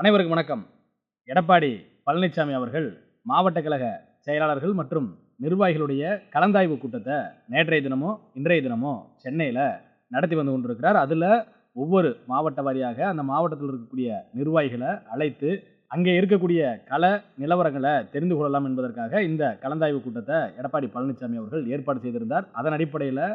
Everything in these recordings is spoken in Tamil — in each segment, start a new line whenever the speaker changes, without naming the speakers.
அனைவருக்கும் வணக்கம். எடப்பாடி பழனிசாமி அவர்கள் மாவட்ட கழக செயலாளர்கள் மற்றும் நிர்வாகிகளுடைய கலந்தாய்வு கூட்டத்தை நேற்றைய தினமோ இன்றைய தினமோ சென்னையில் நடத்தி வந்து கொண்டிருக்கிறார். அதில் ஒவ்வொரு மாவட்ட வாரியாக அந்த மாவட்டத்தில் இருக்கக்கூடிய நிர்வாகிகளை அழைத்து அங்கே இருக்கக்கூடிய கல நிலவரங்களை தெரிந்து கொள்ளலாம் என்பதற்காக இந்த கலந்தாய்வு கூட்டத்தை எடப்பாடி பழனிசாமி அவர்கள் ஏற்பாடு செய்திருந்தார். அதன் அடிப்படையில்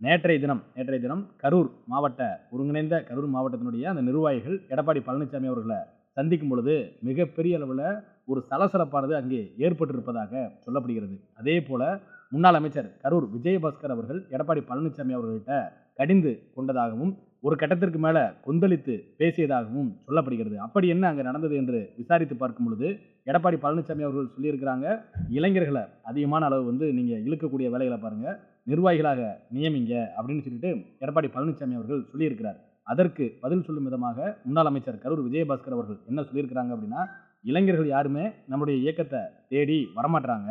நேற்றைய தினம் நேற்றைய தினம் கரூர் மாவட்ட ஒருங்கிணைந்த கரூர் மாவட்டத்தினுடைய அந்த நிர்வாகிகள் எடப்பாடி பழனிசாமி அவர்களை சந்திக்கும் பொழுது மிகப்பெரிய அளவில் ஒரு சலசலப்பானது அங்கே ஏற்பட்டிருப்பதாக சொல்லப்படுகிறது. அதே போல் முன்னாள் அமைச்சர் கரூர் விஜயபாஸ்கர் அவர்கள் எடப்பாடி பழனிசாமி அவர்கள்ட்ட கடிந்து கொண்டதாகவும் ஒரு கட்டத்திற்கு மேலே கொந்தளித்து பேசியதாகவும் சொல்லப்படுகிறது. அப்படி என்ன அங்கே நடந்தது என்று விசாரித்து பார்க்கும் பொழுது எடப்பாடி பழனிசாமி அவர்கள் சொல்லியிருக்கிறாங்க இளைஞர்களை அதிகமான அளவு வந்து நீங்கள் இழுக்கக்கூடிய வேலைகளை பாருங்கள் நிர்வாகிகளாக நியமிங்க அப்படின்னு சொல்லிட்டு எடப்பாடி பழனிசாமி அவர்கள் சொல்லியிருக்கிறார். அதற்கு பதில் சொல்லும் விதமாக முன்னாள் அமைச்சர் கரூர் விஜயபாஸ்கர் அவர்கள் என்ன சொல்லியிருக்கிறாங்க அப்படின்னா இளைஞர்கள் யாருமே நம்முடைய இயக்கத்தை தேடி வரமாட்டாங்க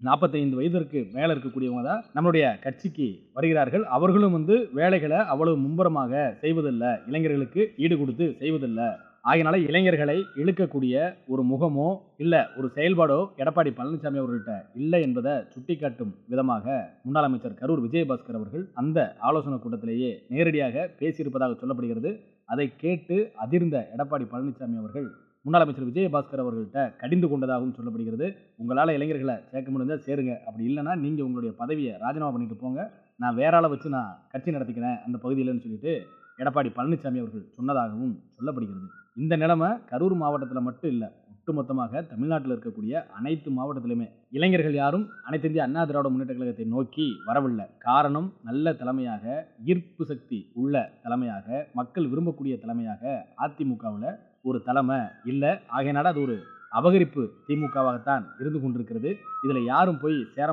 நாற்பத்தைந்து வயதிற்கு மேலே இருக்கக்கூடியவங்க தான் நம்மளுடைய கட்சிக்கு வருகிறார்கள். அவர்களும் வந்து வேலைகளை அவ்வளவு மும்புறமாக செய்வதில்லை. இளைஞர்களுக்கு ஈடு கொடுத்து செய்வதில்லை. ஆகினால இளைஞர்களை இழுக்கக்கூடிய ஒரு முகமோ இல்லை ஒரு செயல்பாடோ எடப்பாடி பழனிசாமி அவர்கள்ட்ட இல்லை என்பதை சுட்டிக்காட்டும் விதமாக முன்னாள் அமைச்சர் கரூர் விஜயபாஸ்கர் அவர்கள் அந்த ஆலோசனை கூட்டத்திலேயே நேரடியாக பேசியிருப்பதாக சொல்லப்படுகிறது. அதை கேட்டு அதிர்ந்த எடப்பாடி பழனிசாமி அவர்கள் முன்னாள் அமைச்சர் விஜயபாஸ்கர் அவர்கள்ட்ட கடிந்து கொண்டதாகவும் சொல்லப்படுகிறது. உங்களால் இளைஞர்களை சேர்க்க முடிஞ்சால் சேருங்க. அப்படி இல்லைன்னா நீங்கள் உங்களுடைய பதவியை ராஜினாமா பண்ணிட்டு போங்க. நான் வேற ஆளை வச்சு நான் கட்சி நடத்திக்கிறேன் அந்த பகுதியில்னு சொல்லிட்டு எடப்பாடி பழனிசாமி அவர்கள் சொன்னதாகவும் சொல்லப்படுகிறது. இந்த நிலைமை கரூர் மாவட்டத்தில் மட்டும் இல்லை ஒட்டுமொத்தமாக தமிழ்நாட்டில் இருக்கக்கூடிய அனைத்து மாவட்டத்திலுமே. இளைஞர்கள் யாரும் அனைத்து இந்திய அண்ணா திராவிட முன்னேற்ற கழகத்தை நோக்கி வரவில்லை. காரணம் நல்ல தலைமையாக ஈர்ப்பு சக்தி உள்ள தலைமையாக மக்கள் விரும்பக்கூடிய தலைமையாக அதிமுகவில் ஒரு தலைமை இல்லை. ஆகையினால அது ஒரு அபகரிப்பு திமுகவாகத்தான் இருந்து கொண்டிருக்கிறது. இதில் யாரும் போய் சேர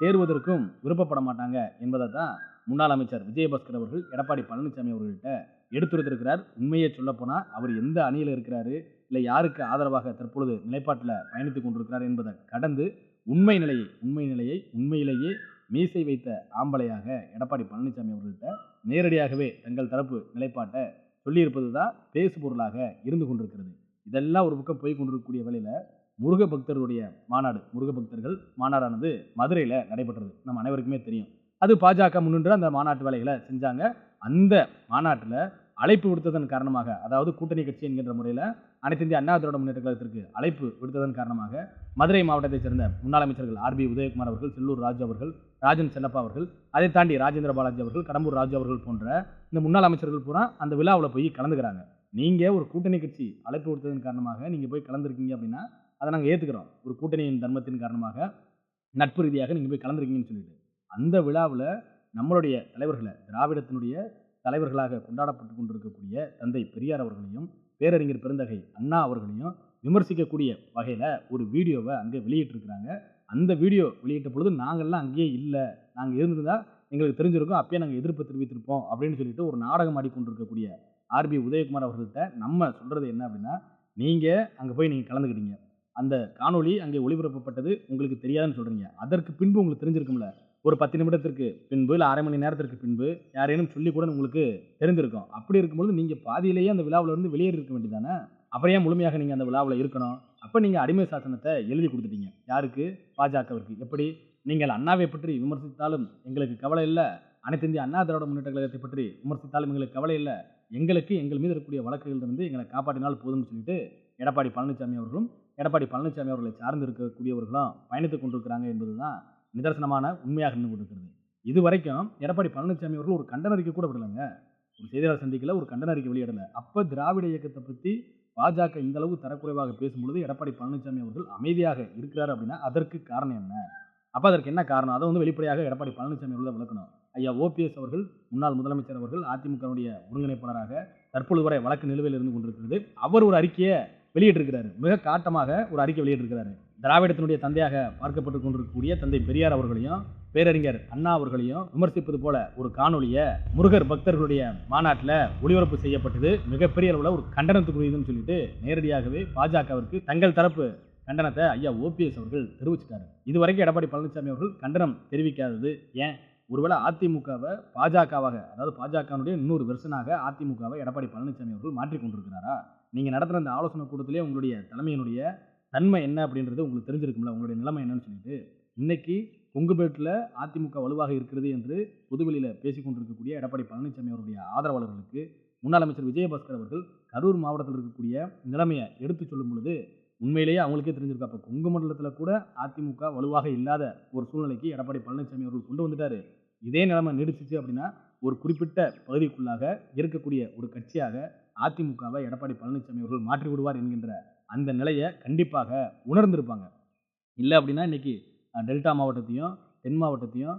தேர்வதற்கும் விருப்பப்பட மாட்டாங்க என்பதை தான் முன்னாள் அமைச்சர் விஜயபாஸ்கர் அவர்கள் எடப்பாடி பழனிசாமி அவர்கள்ட்ட எடுத்துரைத்திருக்கிறார். உண்மையை சொல்லப்போனால் அவர் எந்த அணியில் இருக்கிறாரு இல்லை யாருக்கு ஆதரவாக தற்பொழுது நிலைப்பாட்டில் பயணித்துக் கொண்டிருக்கிறார் என்பதை கடந்து உண்மை நிலையை உண்மை நிலையை உண்மையிலேயே மீசை வைத்த ஆம்பளையாக எடப்பாடி பழனிசாமி அவர்கள்ட்ட நேரடியாகவே தங்கள் தரப்பு நிலைப்பாட்டை சொல்லியிருப்பது தான் பேசு பொருளாக இருந்து கொண்டிருக்கிறது. இதெல்லாம் ஒரு பக்கம் போய் கொண்டிருக்கக்கூடிய வேலையில் முருக பக்தருடைய மாநாடு முருக பக்தர்கள் மாநாடானது மதுரையில் நடைபெற்றது. நம்ம அனைவருக்குமே தெரியும். அது பாஜக முன்னின்று அந்த மாநாட்டு வேலைகளை செஞ்சாங்க. அந்த மாநாட்டில் அழைப்பு விடுத்ததன் காரணமாக அதாவது கூட்டணி கட்சி என்கின்ற முறையில் அனைத்து இந்திய அண்ணா திராவிட முன்னேற்ற கழகத்திற்கு அழைப்பு விடுத்ததன் காரணமாக மதுரை மாவட்டத்தைச் சேர்ந்த முன்னாள் அமைச்சர்கள் ஆர்பி உதயகுமார் அவர்கள் செல்லூர் ராஜு அவர்கள் ராஜன் செல்லப்பா அவர்கள் அதை தாண்டி ராஜேந்திர பாலாஜி அவர்கள் கடம்பூர் ராஜு அவர்கள் போன்ற இந்த முன்னாள் அமைச்சர்கள் பூரா அந்த விழாவில் போய் கலந்துக்கிறாங்க. நீங்கள் ஒரு கூட்டணி கட்சி அழைப்பு விடுத்ததன் காரணமாக நீங்கள் போய் கலந்துருக்கீங்க அப்படின்னா அதை நாங்கள் ஏற்றுக்கிறோம் ஒரு கூட்டணியின் தர்மத்தின் காரணமாக நட்பு ரீதியாக நீங்கள் போய் கலந்துருக்கீங்கன்னு சொல்லிட்டு. அந்த விழாவில் நம்மளுடைய தலைவர்களை திராவிடத்தினுடைய தலைவர்களாக கொண்டாடப்பட்டு கொண்டிருக்கக்கூடிய தந்தை பெரியார் அவர்களையும் பேரறிஞர் பெருந்தகை அண்ணா அவர்களையும் விமர்சிக்கக்கூடிய வகையில் ஒரு வீடியோவை அங்கே வெளியிட்டிருக்கிறாங்க. அந்த வீடியோ வெளியிட்ட பொழுது நாங்கள்லாம் அங்கேயே இல்லை. நாங்கள் இருந்திருந்தால் எங்களுக்கு தெரிஞ்சிருக்கும். அப்பயே நாங்கள் எதிர்ப்பு தெரிவித்திருப்போம் அப்படின்னு சொல்லிட்டு ஒரு நாடகம் ஆடிக்கொண்டிருக்கக்கூடிய ஆர்பி உதயகுமார் அவர்கள்ட்ட நம்ம சொல்கிறது என்ன அப்படின்னா நீங்கள் அங்கே போய் நீங்கள் கலந்துக்கிட்டீங்க. அந்த காணொளி அங்கே ஒளிபரப்பப்பட்டது உங்களுக்கு தெரியாதுன்னு சொல்கிறீங்க அதற்கு பின்பு உங்களுக்கு தெரிஞ்சிருக்கும்ல. ஒரு பத்து நிமிடத்திற்கு பின்பு இல்லை அரை மணி நேரத்திற்கு பின்பு யாரேனும் சொல்லி கூட உங்களுக்கு தெரிஞ்சிருக்கும் அப்படி இருக்கும்பொழுது நீங்கள் பாதியிலேயே அந்த விழாவில் இருந்து வெளியேறி இருக்க வேண்டியதானே அப்புறம் ஏன் முழுமையாக நீங்கள் அந்த விழாவில் இருக்கணும்? அப்போ நீங்கள் அடிமை சாசனத்தை எழுதி கொடுத்துட்டீங்க. யாருக்கு? பாஜகவிற்கு. எப்படி? நீங்கள் அண்ணாவை பற்றி விமர்சித்தாலும் எங்களுக்கு கவலை இல்லை. அனைத்து இந்திய அண்ணா திராவிட முன்னேற்ற கழகத்தை பற்றி விமர்சித்தாலும் எங்களுக்கு கவலை இல்லை. எங்களுக்கு எங்கள் மீது இருக்கக்கூடிய வழக்குகள் வந்து எங்களை காப்பாற்றினால் போதும்னு சொல்லிட்டு எடப்பாடி பழனிசாமி அவர்களும் எடப்பாடி பழனிசாமி அவர்களை சார்ந்து இருக்கக்கூடியவர்களும் பயணித்துக் கொண்டிருக்கிறாங்க என்பது தான் நிதர்சனமான உண்மையாக இருந்து கொண்டிருக்கிறது. இது வரைக்கும் எடப்பாடி பழனிசாமி அவர்கள் ஒரு கண்டன அறிக்கை கூட விடலைங்க. ஒரு செய்தியாளர் சந்திக்கல ஒரு கண்டன அறிக்கை வெளியிடலை. அப்போ திராவிட இயக்கத்தை பற்றி பாஜக இந்த அளவு தரக்குறைவாக பேசும்பொழுது எடப்பாடி பழனிசாமி அவர்கள் அமைதியாக இருக்கிறார் அப்படின்னா அதற்கு காரணம் என்ன? அப்போ அதற்கு என்ன காரணம்? அதை வந்து வெளிப்படையாக எடப்பாடி பழனிசாமி அவர்களை விளக்கணும். ஐயா ஓபிஎஸ் அவர்கள் முன்னாள் முதலமைச்சர் அவர்கள் அதிமுகவுடைய ஒருங்கிணைப்பாளராக தற்பொழுது வரை வழக்கு நிலுவையில் இருந்து கொண்டிருக்கிறது. அவர் ஒரு அறிக்கையை வெளியிட்டிருக்கிறாரு. மிக காட்டமாக ஒரு அறிக்கை வெளியிட்டிருக்கிறாரு. திராவிடத்தினுடைய தந்தையாக பார்க்கப்பட்டு கொண்டிருக்கக்கூடிய தந்தை பெரியார் அவர்களையும் பேரறிஞர் அண்ணா அவர்களையும் விமர்சிப்பது போல ஒரு காணொலியை முருகர் பக்தர்களுடைய மாநாட்டில் ஒளிபரப்பு செய்யப்பட்டது. மிகப்பெரிய அளவில் ஒரு கண்டனத்துக்குரியதுன்னு சொல்லிட்டு நேரடியாகவே பாஜகவிற்கு தங்கள் தரப்பு கண்டனத்தை ஐயா ஓபிஎஸ் அவர்கள் தெரிவிச்சிட்டாரு. இதுவரைக்கும் எடப்பாடி பழனிசாமி அவர்கள் கண்டனம் தெரிவிக்காதது ஏன்? ஒருவேளை அதிமுகவை பாஜகவாக அதாவது பாஜகனுடைய இன்னொரு வெர்ஷனாக அதிமுகவை எடப்பாடி பழனிசாமி அவர்கள் மாற்றிக் கொண்டிருக்கிறாரா? நீங்கள் நடத்துகிற அந்த ஆலோசனை கூட்டத்திலே உங்களுடைய தலைமையினுடைய தன்மை என்ன அப்படின்றது உங்களுக்கு தெரிஞ்சிருக்கும்ல. உங்களுடைய நிலைமை என்னன்னு சொல்லிட்டு. இன்னைக்கு கொங்குபேட்டில் அதிமுக வலுவாக இருக்கிறது என்று பொதுவெளியில் பேசி கொண்டிருக்கக்கூடிய எடப்பாடி பழனிசாமி அவருடைய ஆதரவாளர்களுக்கு முன்னாள் அமைச்சர் விஜயபாஸ்கர் அவர்கள் கரூர் மாவட்டத்தில் இருக்கக்கூடிய நிலைமையை எடுத்து சொல்லும் பொழுது உண்மையிலேயே அவங்களுக்கே தெரிஞ்சிருக்கு. அப்போ கொங்கு மண்டலத்தில் கூட அதிமுக வலுவாக இல்லாத ஒரு சூழ்நிலைக்கு எடப்பாடி பழனிசாமி அவர்கள் கொண்டு வந்துட்டாரு. இதே நிலைமை நீடிச்சிச்சு அப்படின்னா ஒரு குறிப்பிட்ட பகுதிக்குள்ளாக இருக்கக்கூடிய ஒரு கட்சியாக அதிமுகவை எடப்பாடி பழனிசாமி அவர்கள் மாற்றி விடுவார் என்கின்ற அந்த நிலையை கண்டிப்பாக உணர்ந்திருப்பாங்க. இல்லை அப்படின்னா இன்றைக்கி டெல்டா மாவட்டத்தையும் தென் மாவட்டத்தையும்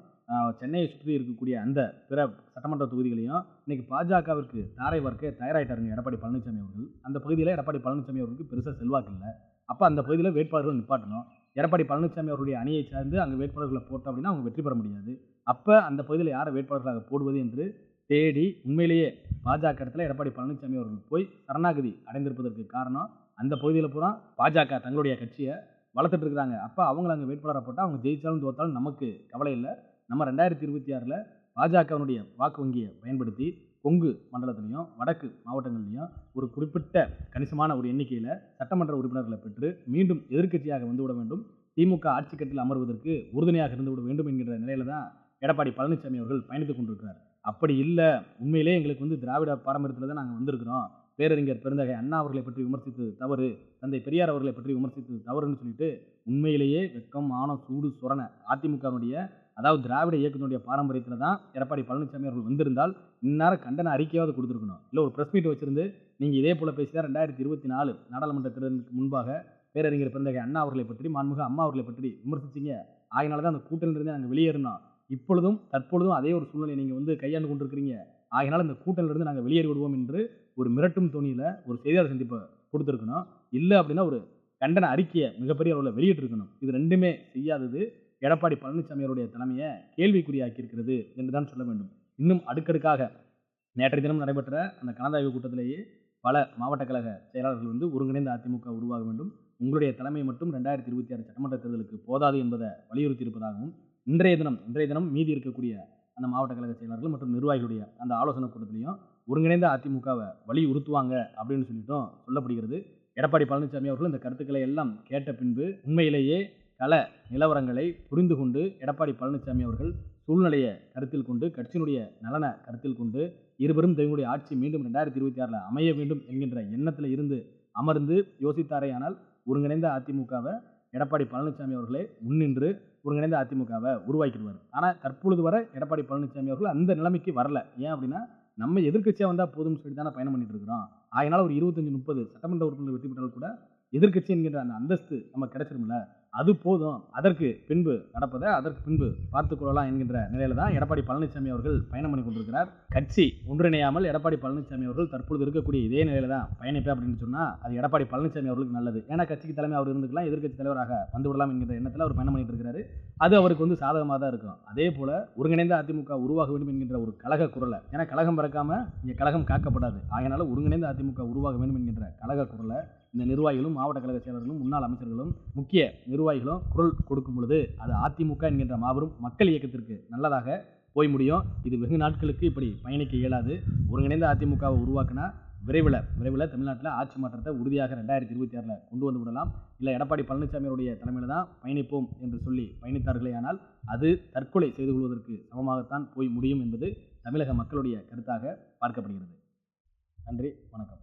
சென்னையை சுற்றி இருக்கக்கூடிய அந்த பிற சட்டமன்ற தொகுதிகளையும் இன்றைக்கி பாஜகவிற்கு தாரை வர்க்க தயாராகிட்டாருங்க எடப்பாடி பழனிசாமி அவர்கள். அந்த பகுதியில் எடப்பாடி பழனிசாமி அவர்களுக்கு பெருசாக செல்வாக்கு இல்லை. அப்போ அந்த பகுதியில் வேட்பாளர்கள் நிப்பாட்டணும். எடப்பாடி பழனிசாமி அவருடைய அணியை சார்ந்து அங்கே வேட்பாளர்களை போட்டோம் அப்படின்னா அவங்க வெற்றி பெற முடியாது. அப்போ அந்த பகுதியில் யாரை வேட்பாளர்களாக போடுவது என்று தேடி உண்மையிலேயே பாஜக இடத்துல எடப்பாடி பழனிசாமி அவர்கள் போய் சரணாகதி அடைந்திருப்பதற்கு காரணம் அந்த பகுதியில் பூரா பாஜக தங்களுடைய கட்சியை வளர்த்துட்டு இருக்கிறாங்க அப்போ அவங்கள அங்கே வேட்பாளராக போட்டால் அவங்க ஜெயித்தாலும் தோத்தாலும் நமக்கு கவலை இல்லை. நம்ம ரெண்டாயிரத்தி இருபத்தி ஆறில் பாஜகவினுடைய வாக்கு வங்கியை பயன்படுத்தி கொங்கு மண்டலத்திலையும் வடக்கு மாவட்டங்கள்லையும் ஒரு குறிப்பிட்ட கணிசமான ஒரு எண்ணிக்கையில் சட்டமன்ற உறுப்பினர்களை பெற்று மீண்டும் எதிர்க்கட்சியாக வந்துவிட வேண்டும். திமுக ஆட்சி கட்டில் அமர்வதற்கு உறுதுணையாக இருந்துவிட வேண்டும் என்கிற நிலையில தான் எடப்பாடி பழனிசாமி அவர்கள் பயணித்துக் கொண்டிருக்கிறார். அப்படி இல்லை. உண்மையிலே எங்களுக்கு வந்து திராவிட பாரம்பரியத்தில் தான் நாங்கள் வந்திருக்கிறோம். பேரறிஞர் பெருந்தகை அண்ணா அவர்களை பற்றி விமர்சித்தது தவறு. தந்தை பெரியார் அவர்களை பற்றி விமர்சித்தது தவறுன்னு சொல்லிட்டு உண்மையிலேயே வெக்கம் மானம் சூடு சொரண அதிமுகவினுடைய அதாவது திராவிட இயக்கத்தினுடைய பாரம்பரியத்தில் தான் எடப்பாடி பழனிசாமி அவர்கள் வந்திருந்தால் இந்நேரம் கண்டன அறிக்கையாவது கொடுத்துருக்கணும். இல்லை ஒரு ப்ரெஸ் மீட் வச்சிருந்து நீங்கள் இதே போல் பேசினா ரெண்டாயிரத்தி இருபத்தி நாலு நாடாளுமன்ற தேர்தலுக்கு முன்பாக பேரறிஞர் பிறந்தகை அண்ணா அவர்களை பற்றி மாண்புக அம்மா அவர்களை பற்றி விமர்சிச்சிங்க. ஆகினால தான் அந்த கூட்டணியிலிருந்து நாங்கள் வெளியேறினோம். இப்பொழுதும் தற்பொழுதும் அதே ஒரு சூழ்நிலை நீங்கள் வந்து கையாண்டு கொண்டிருக்கிறீங்க. ஆகினால இந்த கூட்டணியிலிருந்து நாங்கள் வெளியேறி விடுவோம் என்று ஒரு மிரட்டும் துணியில் ஒரு செய்தியாளர் சந்திப்பை கொடுத்துருக்கணும். இல்லை அப்படின்னா ஒரு கண்டன அறிக்கையை மிகப்பெரிய அளவில் வெளியிட்டிருக்கணும். இது ரெண்டுமே செய்யாதது எடப்பாடி பழனிசாமி அவருடைய தலைமையை கேள்விக்குறியாக்கி இருக்கிறது என்று தான் சொல்ல வேண்டும். இன்னும் அடுக்கடுக்காக நேற்றைய தினம் நடைபெற்ற அந்த கலந்தாய்வு கூட்டத்திலேயே பல மாவட்ட கழக செயலாளர்கள் வந்து ஒருங்கிணைந்த அதிமுக உருவாக வேண்டும். உங்களுடைய தலைமை மட்டும் ரெண்டாயிரத்தி இருபத்தி ஆறு சட்டமன்ற தேர்தலுக்கு போதாது என்பதை வலியுறுத்தி இருப்பதாகவும் இன்றைய தினம் இன்றைய தினம் மீதி இருக்கக்கூடிய அந்த மாவட்ட கழக செயலாளர்கள் மற்றும் நிர்வாகிகளுடைய அந்த ஆலோசனை கூட்டத்திலையும் ஒருங்கிணைந்த அதிமுகவை வலியுறுத்துவாங்க அப்படின்னு சொல்லிட்டும் சொல்லப்படுகிறது. எடப்பாடி பழனிசாமி அவர்கள் இந்த கருத்துக்களை எல்லாம் கேட்ட பின்பு உண்மையிலேயே கள நிலவரங்களை புரிந்து கொண்டு எடப்பாடி பழனிசாமி அவர்கள் சூழ்நிலையை கருத்தில் கொண்டு கட்சியினுடைய நலனை கருத்தில் கொண்டு இருவரும் தங்களுடைய ஆட்சி மீண்டும் ரெண்டாயிரத்தி இருபத்தி ஆறில் அமைய வேண்டும் என்கின்ற எண்ணத்தில் இருந்து அமர்ந்து யோசித்தாரேயானால் ஒருங்கிணைந்த அதிமுகவை எடப்பாடி பழனிசாமி அவர்களே முன்னின்று ஒருங்கிணைந்த அதிமுகவை உருவாக்கிடுவார். ஆனால் தற்பொழுது வரை எடப்பாடி பழனிசாமி அவர்கள் அந்த நிலைமைக்கு வரல. ஏன் அப்படின்னா நம்ம எதிர்க்கட்சியாக வந்தால் போதும்னு சொல்லி தானே பயணம் பண்ணிட்டு இருக்கிறோம். அதனால ஒரு இருபத்தஞ்சு முப்பது சட்டமன்ற உறுப்பினர் வெற்றி பெற்றால் கூட எதிர்க்கட்சி என்கின்ற அந்த அந்தஸ்து நம்ம கிடைச்சிருமில்ல அது போதும். அதற்கு பின்பு நடப்பதை அதற்கு பின்பு பார்த்துக் கொள்ளலாம் என்கின்ற நிலையில தான் எடப்பாடி பழனிசாமி அவர்கள் பயணம் பண்ணி கொண்டிருக்கிறார். கட்சி ஒன்றிணையாமல் எடப்பாடி பழனிசாமி அவர்கள் தற்பொழுது இருக்கக்கூடிய இதே நிலையில தான் பயணிப்பேன் அப்படின்னு சொன்னால் அது எடப்பாடி பழனிசாமி அவர்களுக்கு நல்லது. ஏன்னா கட்சிக்கு தலைமை அவர் இருந்துக்கலாம் எதிர்க்கட்சி தலைவராக வந்து விடலாம் என்கிற எண்ணத்தில் அவர் பயணம் பண்ணிட்டு இருக்கிறாரு அது அவருக்கு வந்து சாதகமாக தான் இருக்கும். அதே போல ஒருங்கிணைந்த அதிமுக உருவாக வேண்டும் என்கின்ற ஒரு கழக குரலை ஏன்னா கழகம் பிறக்காம இங்கே கழகம் காக்கப்படாது. ஆகையினால ஒருங்கிணைந்த அதிமுக உருவாக வேண்டும் என்கின்ற கழக குரலை இந்த நிர்வாகிகளும் மாவட்ட கழக செயலர்களும் முன்னாள் அமைச்சர்களும் முக்கிய நிர்வாகிகளும் குரல் கொடுக்கும் பொழுது அது அதிமுக என்கின்ற மாபெரும் மக்கள் இயக்கத்திற்கு நல்லதாக போய் முடியும். இது வெகு நாட்களுக்கு இப்படி பயணிக்க இயலாது. ஒருங்கிணைந்த அதிமுகவை உருவாக்கினா விரைவில் விரைவில் தமிழ்நாட்டில் ஆட்சி மாற்றத்தை உறுதியாக ரெண்டாயிரத்தி இருபத்தி ஆறில் கொண்டு வந்து விடலாம். இல்லை எடப்பாடி பழனிசாமியுடைய தலைமையில் தான் பயணிப்போம் என்று சொல்லி பயணித்தார்களே ஆனால் அது தற்கொலை செய்து கொள்வதற்கு சமமாகத்தான் போய் முடியும் என்பது தமிழக மக்களுடைய கருத்தாக பார்க்கப்படுகிறது. நன்றி வணக்கம்.